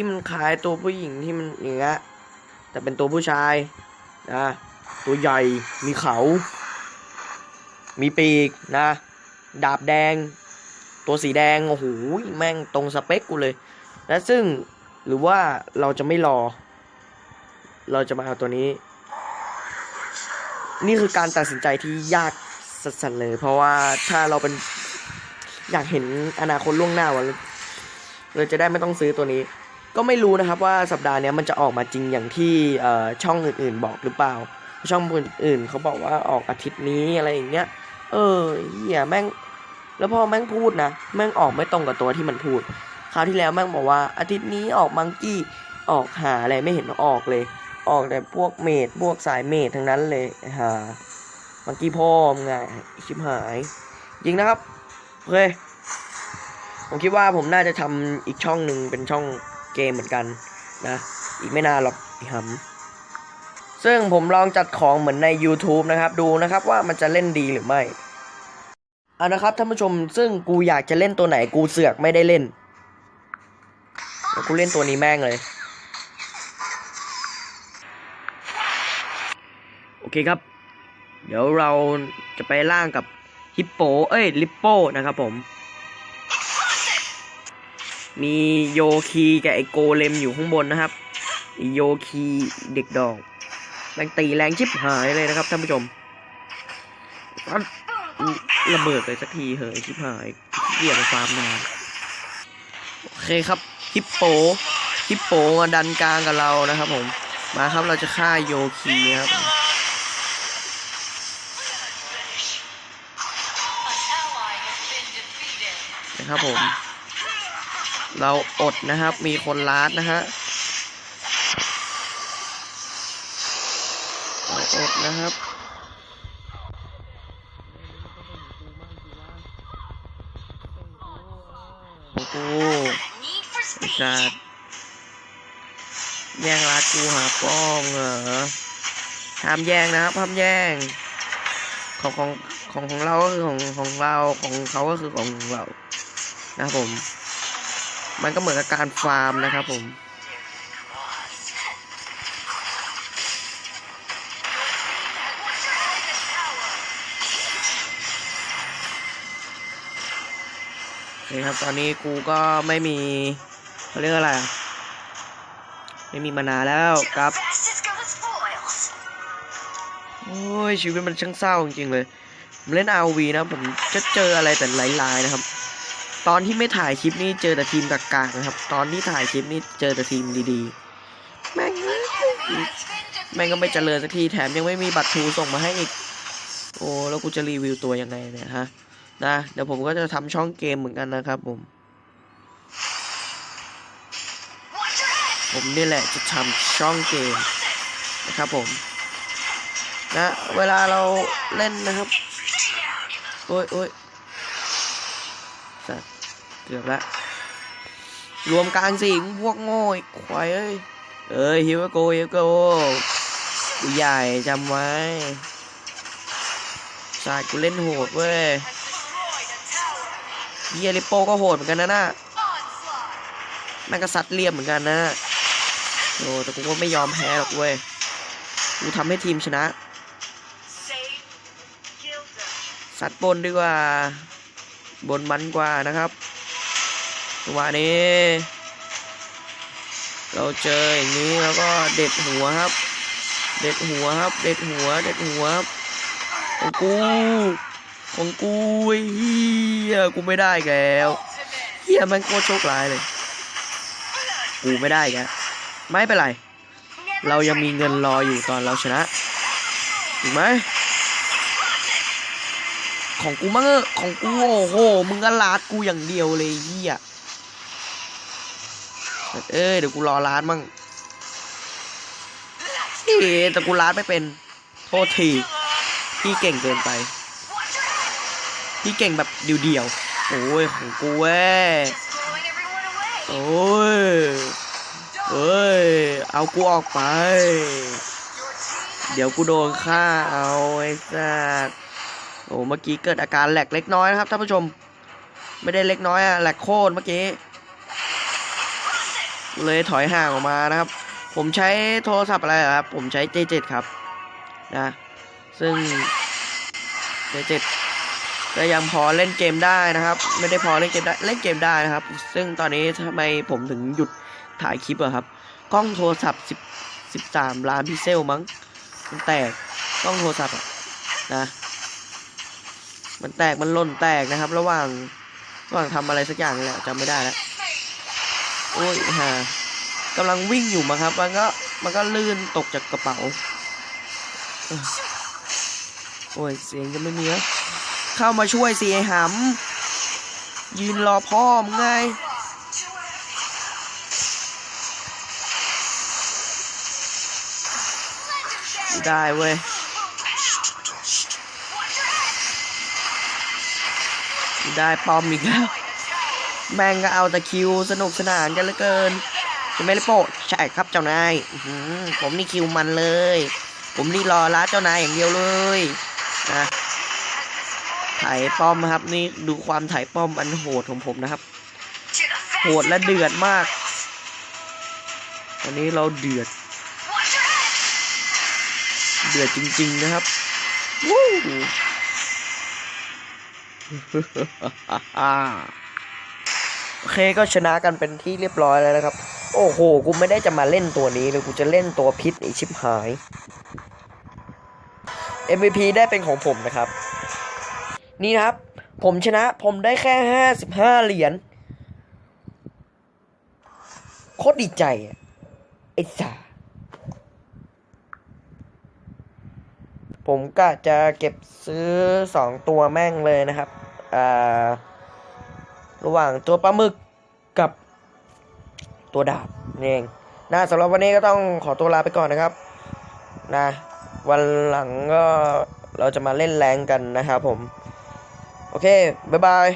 ที่มันคล้ายตัวผู้หญิงที่มันอย่างเงี้ยแต่เป็นตัวผู้ชายนะตัวใหญ่มีเขา มีปีกนะ ดาบแดง ตัวสีแดงโอ้โหแม่งตรงสเปคกูเลย และซึ่งหรือว่าเราจะไม่รอ เราจะมาเอาตัวนี้ นี่คือการตัดสินใจที่ยากสัสๆเลย เพราะว่าถ้าเราเป็นอยากเห็นอนาคตล่วงหน้าวันเราจะได้ไม่ต้องซื้อตัวนี้ ก็ไม่รู้นะครับว่าสัปดาห์นี้มันจะออกมาจริงอย่างที่ช่องอื่นๆ บอกหรือเปล่า ช่องอื่นๆเขาบอกว่าออกอาทิตย์นี้อะไรอย่างเงี้ย เออเหี้ยแม่ง แล้วพอแม่งพูดนะแม่งออกไม่ตรงกับตัวที่มันพูด คราวที่แล้วแม่งบอกว่าอาทิตย์นี้ออกมังกี้ออกหาอะไรไม่เห็นออกเลย ออกแต่พวกเมดพวกสายเมดทั้งนั้นเลยหามังกี้พ่อมงไงชิบหายจริงนะครับโอเคผมคิดว่าผมน่าจะทำอีกช่องหนึ่งเป็นช่อง เกมเหมือนกันนะ อีกไม่นานหรอกอีหำซึ่งผมลองจัดของเหมือนใน YouTube นะครับ ดูนะครับว่ามันจะเล่นดีหรือไม่เอานะครับท่านผู้ชมซึ่งกูอยากจะเล่นตัวไหนกูเสือกไม่ได้เล่นกูเล่นตัวนี้แม่งเลย โอเคครับ เดี๋ยวเราจะไปล่างกับฮิปโป เอ้ยลิปโปนะครับผม มีโยคีกับไอโกเลมอยู่ข้างบนนะครับ โยคีเด็กดอกแรงตีแรงชิบหายเลยนะครับท่านผู้ชมระเบิดไปสักทีเหอะชิบหายเกี่ยดฟาร์มนานโอเคครับฮิปโปฮิปโปมาดันกลางกับเรานะครับผมมาครับเราจะฆ่าโยคีครับนะครับผม เราอดนะครับ มีคนลาดนะฮะเราอดนะครับโอ้โหไอ้สัตว์แย่งลาดกูหาป้องเหรอห้ามแย่งนะครับห้ามแย่งของของของของเราก็คือของของเราของเขาก็คือของเรานะครับผม มันก็เหมือนกับการฟาร์มนะครับผมโอเคครับตอนนี้กูก็ไม่มีเขาเรียกอะไร ไม่มีมานาแล้วครับ โอ้ยชีวิตมันช่างเศร้าจริงๆเลย เล่น RV นะผมจะเจออะไรแต่หลายๆนะครับ ตอนที่ไม่ถ่ายคลิปนี้เจอแต่ทีมกากๆนะครับ ตอนที่ถ่ายคลิปนี้เจอแต่ทีมดีๆ แม่งแม่งก็ไม่เจริญสักทีแถมยังไม่มีบัตรทูส่งมาให้อีก โอ้แล้วกูจะรีวิวตัวยังไงเนี่ยฮะนะเดี๋ยวผมก็จะทำช่องเกมเหมือนกันนะครับผม ผมนี่แหละจะทำช่องเกมนะครับผมนะเวลาเราเล่นนะครับโอ้ยโอ้ย เกือบละรวมกางสิงพวกโง่อ้ควายเอ้ยเอ้ยฮิวโกฮิวโกกูใหญ่จำไว้สาดกูเล่นโหดเว้ยเฮียริโป้ก็โหดเหมือนกันนะน่ะแม่งก็ซัดเรียบเหมือนกันนะโอ้แต่กูก็ไม่ยอมแพ้หรอกเว้ย กูทำให้ทีมชนะ สัตว์บนดีกว่า บนมันกว่านะครับ จังหวะนี้ เราเจออย่างนี้แล้วก็เด็ดหัวครับ เด็ดหัวครับ เด็ดหัว เด็ดหัวครับของกู ของกูเฮียกูไม่ได้แกแล้วเฮียมันโคตรโชคร้ายเลย กูไม่ได้แกไม่เป็นไร เรายังมีเงินรออยู่ตอนเราชนะถูกไหมของกูมั่งเออของกูโอ้โห มึงก็ลาดกูอย่างเดียวเลยเฮีย เอ้ยเดี๋ยวกูรอลาดมั่งเอ๊ะแต่กูลาดไม่เป็น โทษที พี่เก่งเกินไป พี่เก่งแบบเดียวๆ โอ้ยของกูเว้ย โอ้ยเอ้ย เอากูออกไป เดี๋ยวกูโดนฆ่าเอาไอ้สัสโอ้เมื่อกี้เกิดอาการแหลกเล็กน้อยนะครับท่านผู้ชม ไม่ได้เล็กน้อยอะแหลกโคตรเมื่อกี้ เลยถอยห่างออกมานะครับ ผมใช้โทรศัพท์อะไรครับ ผมใช้ J7 ครับนะ ซึ่ง J7 ก็ยังพอเล่นเกมได้นะครับ ไม่ได้พอเล่นเกมได้เล่นเกมได้นะครับ ซึ่งตอนนี้ทำไมผมถึงหยุดถ่ายคลิปอะครับ กล้องโทรศัพท์10 13ล้านพิกเซลมั้ง มันแตกกล้องโทรศัพท์อะนะมันแตกมันล่นแตกนะครับ ระหว่างระหว่างทำอะไรสักอย่างนี่แหละจำไม่ได้แล้ว โอ้ยฮะกำลังวิ่งอยู่มั้งครับ มันก็มันก็ลื่นตกจากกระเป๋า โอ้ยเสียงจะไม่มีแล้วเข้ามาช่วยสิไอ้หำยืนรอพ่อมึงไงได้เว้ยได้ปอมอีกแล้ว แม่งก็เอาแต่คิวสนุกสนานกันเหลือเกินจะไม่ได้โปะใช่ครับเจ้านายผมนี่คิวมันเลย ผมนี่รอร้าเจ้านายอย่างเดียวเลยนะถ่ายป้อมครับนี่ดูความถ่ายป้อมอันโหดของผมนะครับ โหดและเดือดมากวันนี้เราเดือด เดือดจริง ๆนะครับวู้ เคก็ชนะกันเป็นที่เรียบร้อยแล้วนะครับ โอ้โห กูไม่ได้จะมาเล่นตัวนี้เลยกูจะเล่นตัวพิษไอชิบหาย MVP ได้เป็นของผมนะครับ นี่นะครับ ผมชนะผมได้แค่ห้าสิบห้าเหรียญโคตรดีใจอะไอ้สาผมก็จะเก็บซื้อสองตัวแม่งเลยนะครับ อ่า ระหว่างตัวปลาหมึกกับตัวดาบนี่เองนะสำหรับวันนี้ก็ต้องขอตัวลาไปก่อนนะครับนะวันหลังก็เราจะมาเล่นแรงกันนะครับผม โอเค บ๊ายบาย